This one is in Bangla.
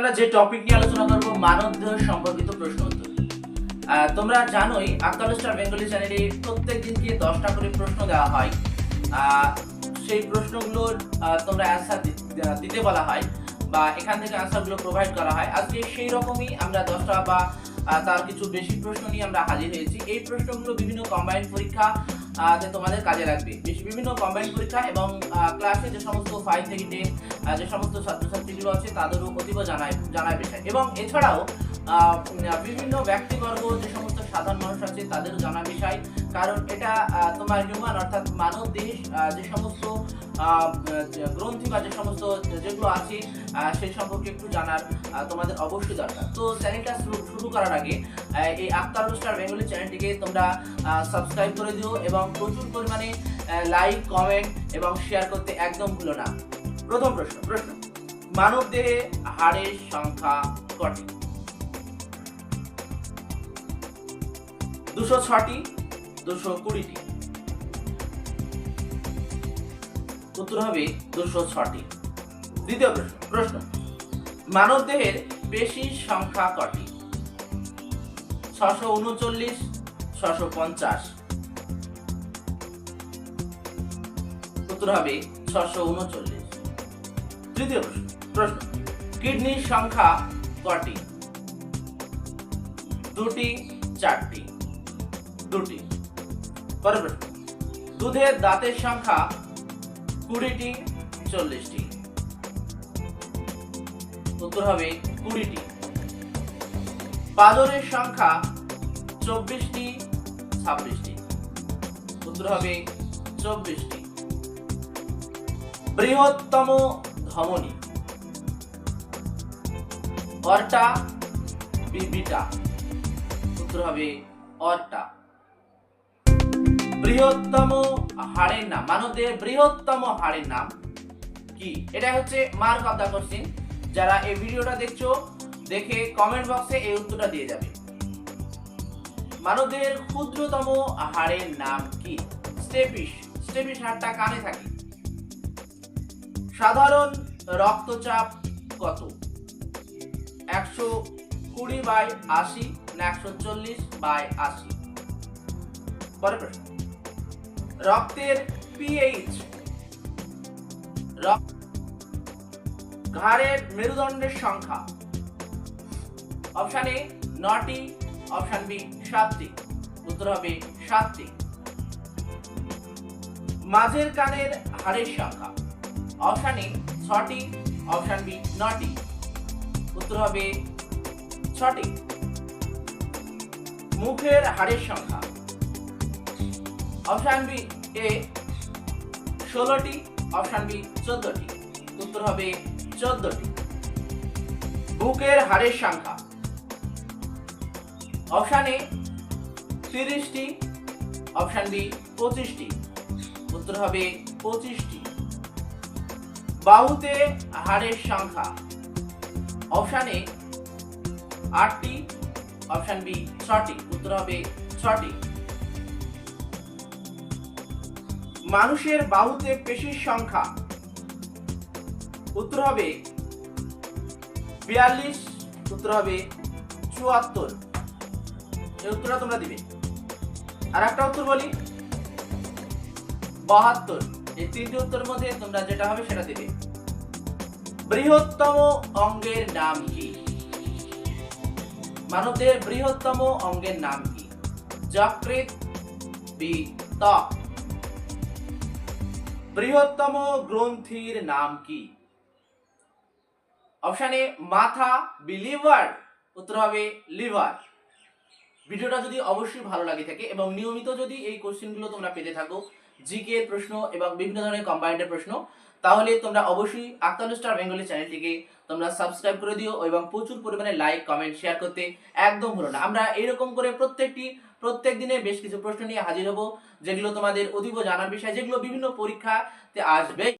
আমরা যে টপিক নিয়ে আলোচনা করব মানব দেহ সম্পর্কিত প্রশ্ন উত্তর। তোমরা জানোই আক্তার স্টার বেঙ্গলি চ্যানেলে প্রত্যেক দিনকে দশটা করে প্রশ্ন দেওয়া হয়। সেই প্রশ্নগুলোর তোমরা অ্যান্সার দিতে বলা হয় বা এখান থেকে অ্যান্সারগুলো প্রোভাইড করা হয়। আজকে সেই রকমই আমরা দশটা বা তার কিছু বেশি প্রশ্ন নিয়ে আমরা হাজির হয়েছি। এই প্রশ্নগুলো বিভিন্ন কম্বাইন্ড পরীক্ষা তে তোমাদের কাজে লাগবে। বিভিন্ন কম্বাইন্ড পরীক্ষা এবং ক্লাসে যে সমস্ত ফাইভ থেকে টেন যে সমস্ত ছাত্রছাত্রীগুলো আছে, তাদেরও অতীব জানায় জানায় বিষয়। এবং এছাড়াও বিভিন্ন ব্যক্তিবর্গ, যে সমস্ত সাধারণ মানুষ আছে, তাদেরও জানা বিষয়। কারণ এটা তোমার হিউম্যান অর্থাৎ মানব দেহ যে সমস্ত গ্রন্থি বা যে সমস্ত যেগুলো আছে সেই সম্পর্কে একটু জানার তোমাদের অবশ্যই দরকার। তো চ্যানেলটা শুরু করার আগে এই আক্তার স্টার বেঙ্গলি চ্যানেলটিকে তোমরা সাবস্ক্রাইব করে দিও এবং প্রচুর পরিমাণে লাইক কমেন্ট এবং শেয়ার করতে একদম ভুলো না। প্রথম প্রশ্ন প্রশ্ন মানব দেহে হাড়ের সংখ্যা কটি? দুশো ছটি দুশো কুড়িটি। উত্তর হবে দুশো ছটি দ্বিতীয় প্রশ্ন মানব দেহের সংখ্যা কটি ছশো উনচল্লিশ ছশো পঞ্চাশ। উত্তর হবে ছশো উনচল্লিশ। তৃতীয় প্রশ্ন কিডনির সংখ্যা কটি দুটি, চারটি। দুটি। পরের দুধের দাঁতের সংখ্যা কুড়িটি, চল্লিশটি। উত্তর হবে কুড়িটি। সংখ্যা চব্বিশটি, ছাব্বিশটি। উত্তর হবে চব্বিশটি। বৃহত্তম ধমনী। অর্টা বিবিটা। উত্তর হবে অর্টা। বৃহত্তম হাড়ের নাম মানবদের বৃহত্তম হাড়ের নাম কি? এটা হচ্ছে মার্ক অফ দা কোশ্চিন যারা এই ভিডিওটা দেখছ, দেখে কমেন্ট বক্সে এই উত্তরটা দিয়ে যাবে। মানবদের ক্ষুদ্রতম হাড়ের নাম কি? স্টেপিস স্টেপিস হাড়টা কানে থাকে। সাধারণ রক্তচাপ কত? একশো কুড়ি বাই আশি না একশো চল্লিশ বাই আশি? পরের প্রশ্ন। রক্তের পিএইচ ঘাড়ের মেরুদণ্ডের সংখ্যা। অপশন এ নটি অপশন বি সাতটি উত্তর হবে সাতটি মাঝের কানের হাড়ের সংখ্যা। অপশন এ ছটি অপশন বি নটি উত্তর হবে ছটি মুখের হাড়ের সংখ্যা। অপশন বি এ ষোলোটি। অপশন বি চোদ্দটি। উত্তর হবে চোদ্দটি। বুকের হাড়ের সংখ্যা। অপশন এ তিরিশটি। অপশন বি পঁচিশটি। উত্তর হবে পঁচিশটি। বাহুতে হাড়ের সংখ্যা। অপশন এ আটটি। অপশন বি ছটি। উত্তর হবে ছটি। মানুষের বাহুতে পেশির সংখ্যা। উত্তর হবে বিয়াল্লিশ, উত্তর হবে চুয়াত্তর। এই উত্তরটা তোমরা দিবে। আর একটা উত্তর বলি। বাহাত্তর। এই তিনটি উত্তরের মধ্যে তোমরা যেটা হবে সেটা দিবে। বৃহত্তম অঙ্গের নাম কি? মানবদের বৃহত্তম অঙ্গের নাম কি? যকৃত বি ত্বক বৃহত্তম গ্রন্থির নাম কি? অপশন মাথা বি লিভার, উত্তর হবে লিভার। ভিডিওটা যদি অবশ্যই ভালো লাগে থাকে এবং নিয়মিত যদি এই কোশ্চেনগুলো তোমরা পেতে থাকো, জিকে এর প্রশ্ন এবং বিভিন্ন ধরনের কম্বাইন্ডের প্রশ্ন, তাহলে তোমরা অবশ্যই আক্তার স্টার বেঙ্গলি চ্যানেলটিকে তোমরা সাবস্ক্রাইব করে দিও এবং প্রচুর পরিমাণে লাইক কমেন্ট শেয়ার করতে একদম ভুলো না। আমরা এরকম করে প্রত্যেকটি প্রত্যেক দিনে বেশ কিছু প্রশ্ন নিয়ে হাজির হব, যেগুলো তোমাদের অতীব জানার বিষয়, যেগুলো বিভিন্ন পরীক্ষাতে আসবে।